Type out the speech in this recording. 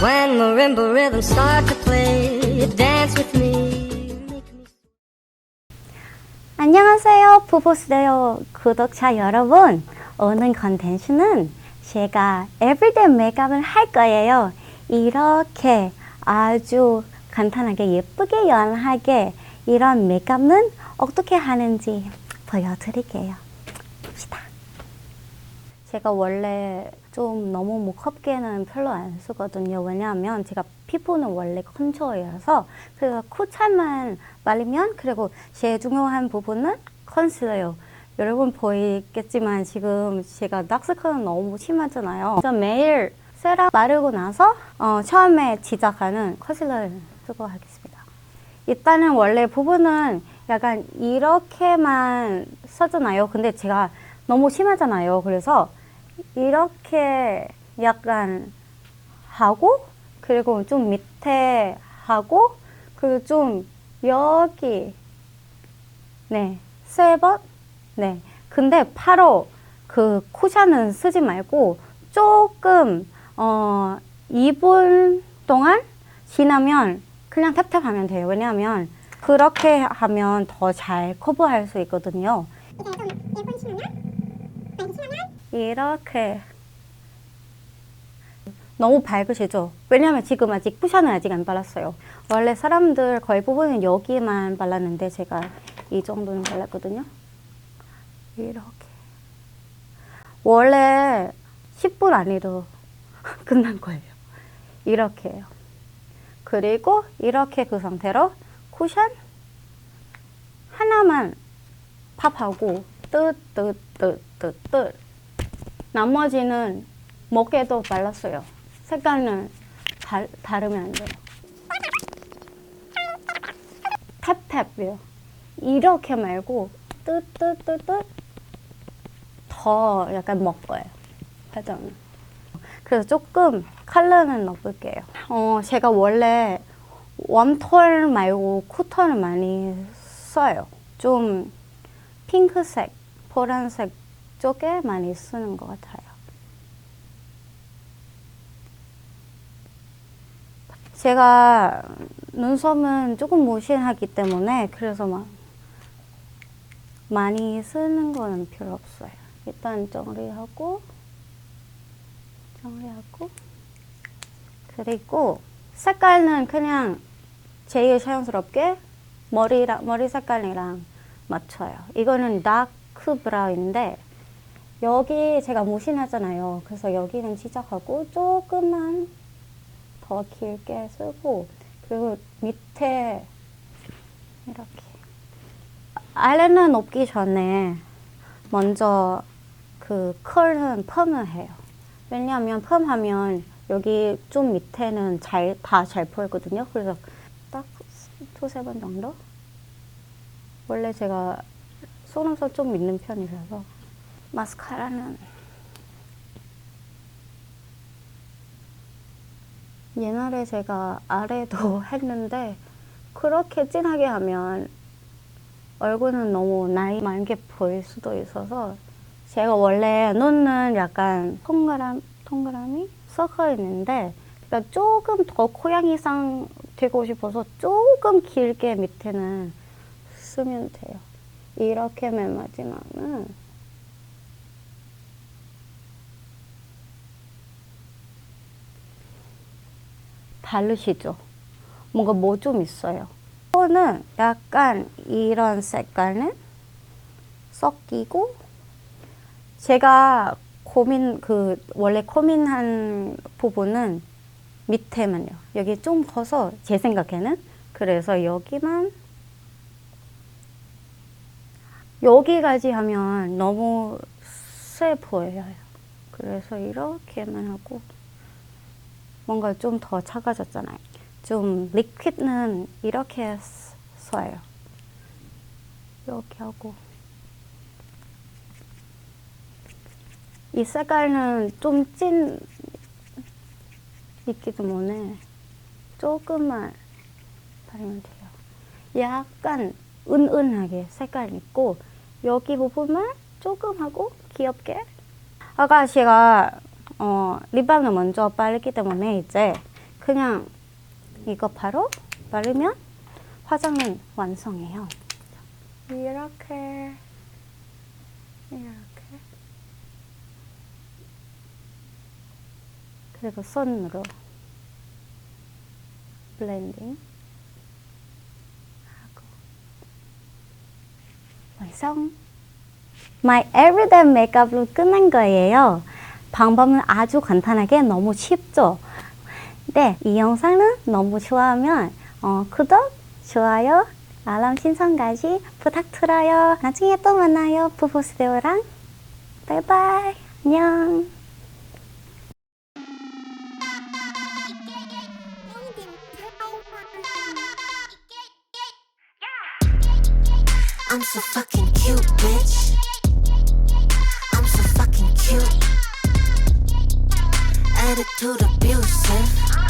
When marimba rhythms start to play, dance with me. 안녕하세요. 부부스데요 구독자 여러분. 오늘 컨텐츠는 제가 에브리데이 메이크업을 할 거예요. 이렇게 아주 간단하게 예쁘게 연하게 이런 메이크업은 어떻게 하는지 보여드릴게요. 제가 원래 좀 너무 무겁게는 별로 안 쓰거든요. 왜냐하면 제가 피부는 원래 컨투어여서 그래서 코차만 바르면 그리고 제일 중요한 부분은 컨실러요. 여러분 보이겠지만 지금 제가 닥스컬은 너무 심하잖아요. 그래서 매일 세럼 바르고 나서 어, 처음에 시작하는 컨실러를 쓰고 하겠습니다. 일단은 원래 부분은 약간 이렇게만 썼잖아요. 근데 제가 너무 심하잖아요. 그래서 이렇게 약간 하고 그리고 좀 밑에 하고 그리고 좀 여기 네세 번 네. 근데 바로 그 쿠션은 쓰지 말고 조금 어 2분 동안 지나면 그냥 탭탭하면 돼요. 왜냐하면 그렇게 하면 더 잘 커버할 수 있거든요. 이렇게 너무 밝으시죠? 왜냐면 지금 아직 쿠션을 아직 안 발랐어요. 원래 사람들 거의 부분은 여기만 발랐는데 제가 이 정도는 발랐거든요. 이렇게. 원래 10분 안에도 끝난 거예요. 이렇게요. 그리고 이렇게 그 상태로 쿠션 하나만 팝하고 뜨뜨뜨뜨뜨 나머지는 목에도 발랐어요. 색깔은 다, 다르면 안 돼요. 탭탭이요. 이렇게 말고 뜨뜨뜨뜨 더 약간 먹어요. 화장은. 그래서 조금 컬러는 넣어볼게요. 어, 제가 원래 웜톤 말고 쿨톤을 많이 써요. 좀 핑크색, 보라색 쪽에 많이 쓰는 것 같아요. 제가 눈썹은 조금 무신하기 때문에 그래서 막 많이 쓰는 거는 필요 없어요. 일단 정리하고 정리하고 그리고 색깔은 그냥 제일 자연스럽게 머리랑 머리 색깔이랑 맞춰요. 이거는 다크 브라운인데 여기 제가 무신하잖아요. 그래서 여기는 시작하고 조금만 더 길게 쓰고 그리고 밑에 이렇게 아이라이너 놓기 전에 먼저 그 컬은 펌을 해요. 왜냐하면 펌하면 여기 좀 밑에는 잘 다잘 보이거든요. 그래서 딱 두세 번 정도. 원래 제가 속눈썹 좀 있는 편이라서 마스카라는 옛날에 제가 아래도 했는데 그렇게 진하게 하면 얼굴은 너무 나이 많게 보일 수도 있어서 제가 원래 눈은 약간 동그람, 동그라미 섞어 있는데 그러니까 조금 더 고양이상 되고 싶어서 조금 길게 밑에는 쓰면 돼요. 이렇게 맨 마지막은 다르시죠? 뭔가 뭐 좀 있어요. 이거는 약간 이런 색깔은 섞이고 제가 고민 그 원래 고민한 부분은 밑에만요. 여기 좀 커서 제 생각에는 그래서 여기만 여기까지 하면 너무 세 보여요. 그래서 이렇게만 하고 뭔가 좀더 작아졌잖아요. 좀 리퀴드는 이렇게 써- 써요. 이렇게 하고 이 색깔은 좀 찐 있기 때문에 조금만 바르면 돼요. 약간 은은하게 색깔 있고 여기 부분만 조금 하고 귀엽게 아까 제가 어, 립밤을 먼저 바르기 때문에 이제 그냥 이거 바로 바르면 화장은 완성해요. 이렇게 이렇게 그리고 손으로 블렌딩 하고 완성. My everyday 메이크업로 끝난 거예요. 방법은 아주 간단하게 너무 쉽죠. 네, 이 영상은 너무 좋아하면 어, 구독, 좋아요, 알람 신청까지 부탁드려요. 나중에 또 만나요. 부부스테오랑 바이바이. 안녕. I'm so fucking cute, bitch. Attitude abusive.